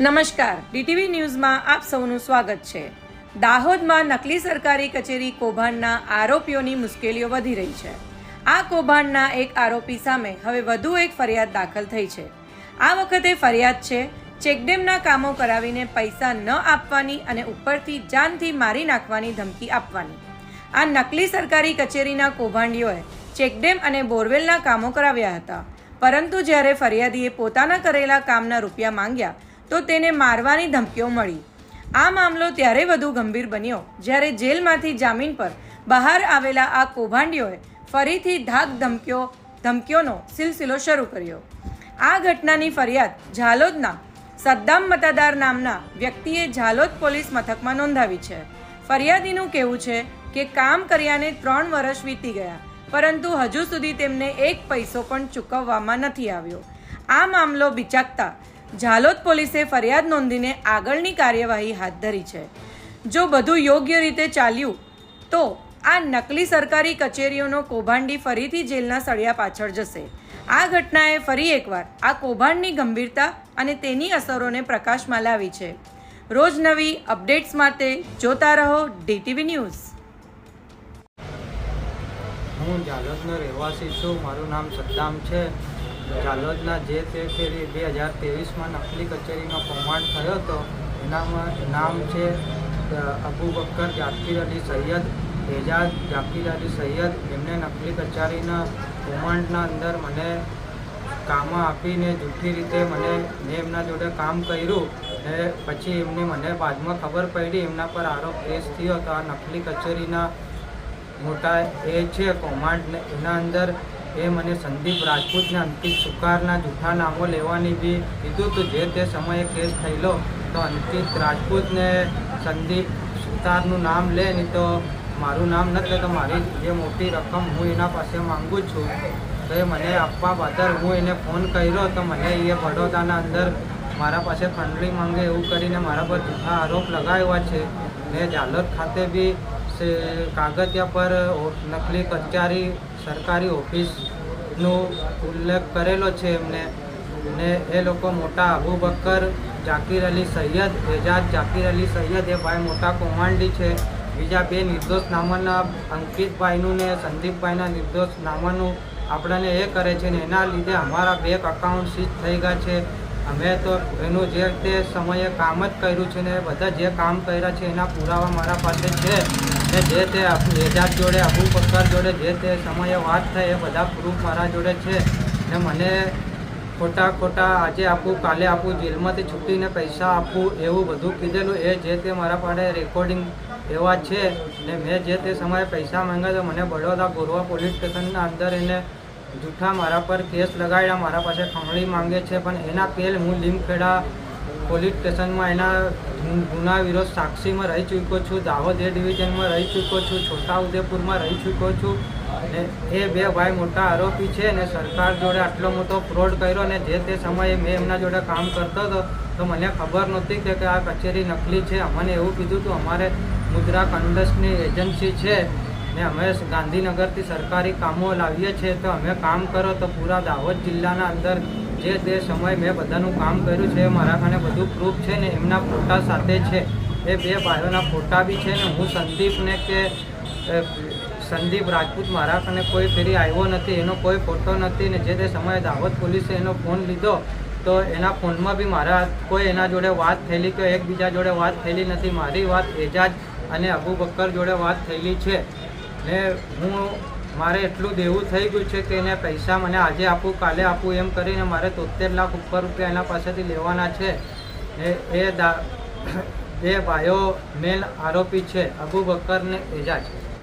નમસ્કાર. ડીટીવી ન્યૂઝમાં આપ સૌનું સ્વાગત છે. દાહોદમાં નકલી સરકારી કચેરી કૌભાંડના આરોપીઓની મુશ્કેલીઓ વધી રહી છે. આ કૌભાંડના એક આરોપી સામે હવે વધુ એક ફરિયાદ દાખલ થઈ છે. આ વખતે ફરિયાદ છે, ચેકડેમના કામો કરાવીને પૈસા ન આપવાની અને ઉપરથી જાનથી મારી નાખવાની ધમકી આપવાની. આ નકલી સરકારી કચેરીના કૌભાંડીઓએ ચેકડેમ અને બોરવેલના કામો કરાવ્યા હતા. પરંતુ જ્યારે ફરિયાદીએ પોતાના કરેલા કામના રૂપિયા માંગ્યા તો તેને મારવાની ધમકીઓ મળી. આ મામલો ત્યારે વધુ ગંભીર બન્યો, જ્યારે જેલમાંથી જામીન પર બહાર આવેલા આ કૌભાંડીઓએ ફરીથી ધાક ધમકીઓ, ધમકીઓનો સિલસિલો શરૂ કર્યો. આ ઘટનાની ફરિયાદ ઝાલોદના સદ્દામ મતાદાર નામના વ્યક્તિએ ઝાલોદ પોલીસ મથકમાં નોંધાવી છે. ફરિયાદીનું કહેવું છે કે કામ કર્યાને ત્રણ વર્ષ વીતી ગયા, પરંતુ હજુ સુધી તેમને એક પૈસો પણ ચૂકવવામાં નથી આવ્યો. આ મામલો બિચાકતા ઝાલોદ પોલીસે ફરિયાદ નોંધીને આગળની કાર્યવાહી હાથ ધરી છે. જો બધું યોગ્ય રીતે ચાલ્યું, તો આ નકલી સરકારી કચેરીઓનો કૌભાંડી ફરીથી જેલના સળિયા પાછળ જશે. આ ઘટનાએ ફરી એકવાર આ કૌભાંડની ગંભીરતા અને તેની અસરોને પ્રકાશમાં લાવી છે. રોજ નવી અપડેટ્સ માટે જોતા રહો ડીટીવી ન્યૂઝ. હું ઝાલોદનો રહેવાસી છું. મારું નામ સદ્દામ છે. ઝાલોદના જે તે ફેરી બે હજાર ત્રેવીસમાં નકલી કચેરીનો કૌભાંડ થયો હતો, એનામાં નામ છે અબુ બક્કર જાકીર અલી સૈયદ, એજાજ જાકીર અલી સૈયદ. એમને નકલી કચેરીના કૌભાંડના અંદર મને કામ આપીને જૂઠી રીતે મને, મેં એમના જોડે કામ કર્યું ને પછી એમની મને બાદમાં ખબર પડી, એમના પર આરોપ કેસ થયો તો આ નકલી કચેરીના મોટા એ છે કૌભાંડ એના અંદર એ મને સંદીપ રાજપૂતને અંકિત સુકારના જૂઠા નામો લેવાની બી કીધું હતું જે તે સમયે કેસ થયેલો, તો અંકિત રાજપૂતને સંદીપ સુતારનું નામ લે, નહીં તો મારું નામ નથી તો મારી જે મોટી રકમ હું એના પાસે માંગુ છું. તો એ મને આપવા બદલ હું એને ફોન કર્યો, તો મને એ વડોદરાના અંદર મારા પાસે ખંડણી માંગે એવું કરીને મારા પર જૂઠા આરોપ લગાવ્યા છે. ને જાલોદ ખાતે બી સે કાગળિયા પર નકલી કચેરી સરકારી ઓફિસનો ઉલ્લેખ કરેલો છે એમને. ને એ લોકો મોટા અબુ બકર જાકીર અલી સૈયદ, એજાજ જાકીર અલી સૈયદ એ ભાઈ મોટા કૌભાંડી છે. બીજા બે નિર્દોષ નામાના અંકિતભાઈનું ને સંદીપભાઈના નિર્દોષ નામાનું આપણને એ કરે છે ને એના લીધે અમારા બેંક અકાઉન્ટ સીઝ થઈ ગયા છે. અમે તો એનું જે તે સમયે કામ જ કર્યું છે ને બધા જે કામ કર્યા છે એના પુરાવા મારા પાસે છે. ને જે તે એજાજ જોડે, અબુ બક્કર જોડે, જે તે સમયે વાત થઈ, એ બધા પ્રૂફ મારા જોડે છે. ને મને ખોટા ખોટા આજે આપું, કાલે આપું, જેલમાંથી છૂટીને પૈસા આપું, એવું બધું કીધેલું, એ જે તે મારા પાસે રેકોર્ડિંગ એવા છે. ને મેં જે તે સમયે પૈસા માંગ્યા તો મને બડોદરા ગોરવા પોલીસ સ્ટેશનના અંદર એને જૂઠા મારા પર કેસ લગાડ્યા, મારા પાસે ખમણી માંગે છે. પણ એના પેલ હું લીમખેડા પોલીસ સ્ટેશનમાં એના ગુના વિરોધ સાક્ષીમાં રહી ચૂક્યો છું, દાહોદ એ ડિવિઝનમાં રહી ચૂક્યો છું, છોટાઉદેપુરમાં રહી ચૂક્યો છું ને એ બે ભાઈ મોટા આરોપી છે ને સરકાર જોડે આટલો મોટો ફ્રોડ કર્યો ને જે તે સમયે મેં એમના જોડે કામ કરતો હતો, તો મને ખબર નહોતી કે આ કચેરી નકલી છે. અમને એવું કીધું હતું અમારે મુદ્રા કંડસની એજન્સી છે ને અમે ગાંધીનગરથી સરકારી કામો લાવીએ છીએ, તો અમે કામ કરો તો પૂરા દાહોદ જિલ્લાના અંદર જે તે સમયે મેં બધાનું કામ કર્યું છે, મારા ખાને બધું પ્રૂફ છે ને એમના ફોટા સાથે છે. એ બે ભાઈઓના ફોટા બી છે ને હું સંદીપને કે સંદીપ રાજપૂત મારા ખાને કોઈ ફેરી આવ્યો નથી, એનો કોઈ ફોટો નથી ને જે તે સમયે દાહોદ પોલીસે એનો ફોન લીધો, તો એના ફોનમાં બી મારા કોઈ એના જોડે વાત થયેલી કે એકબીજા જોડે વાત થયેલી નથી. મારી વાત એજાજ અને અબુ બક્કર જોડે વાત થયેલી છે. ને હું મારે એટલું દેવું થઈ ગયું છે કે એને પૈસા મને આજે આપું, કાલે આપું એમ કરીને મારે તોતેર લાખ ઉપર રૂપિયા એના પાસેથી લેવાના છે. એ એ દા બે ભાઈઓ મેન આરોપી છે, અબુ બકરને એજા એજાજ.